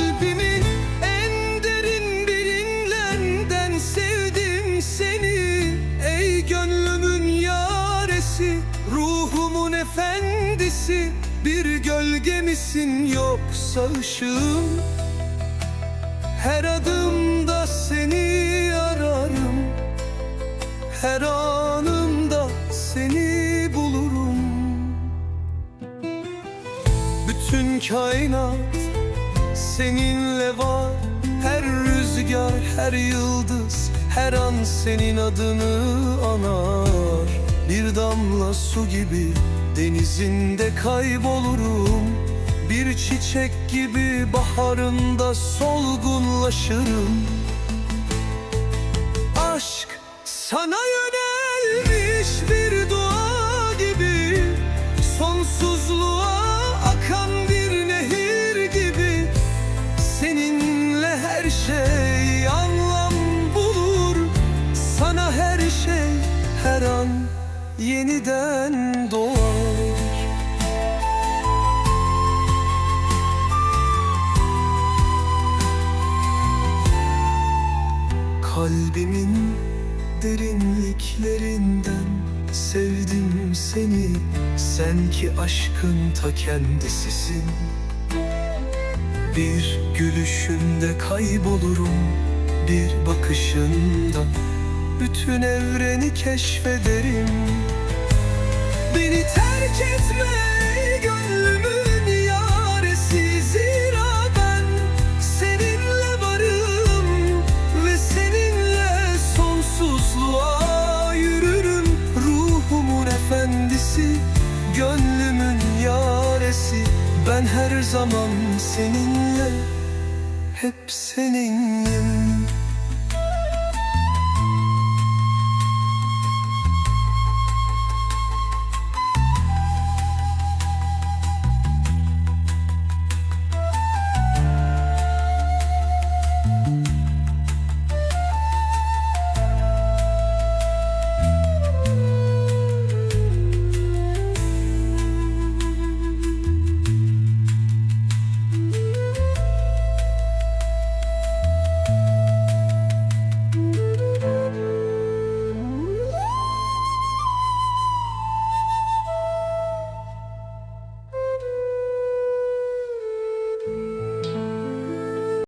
kalbimin en derin derinlerinden sevdim seni. Ey gönlümün yaresi ruhumun efendisi Bir gölge misin yoksa ışığım? Her adımda seni ararım Her anımda seni bulurum. Bütün kainat seninle var. Her rüzgar, her yıldız Her an senin adını anar. Bir damla su gibi denizinde kaybolurum. Bir çiçek gibi baharında solgunlaşırım. Aşk sana her an yeniden doğar. Kalbimin derinliklerinden sevdim seni. Sen ki aşkın ta kendisisin. Bir gülüşünde kaybolurum Bir bakışında bütün evreni keşfederim. Beni terk etme gönlümün yaresi Zira ben seninle varım Ve seninle sonsuzluğa yürürüm. Ruhumun efendisi, gönlümün yaresi. Ben her zaman seninle, hep seninim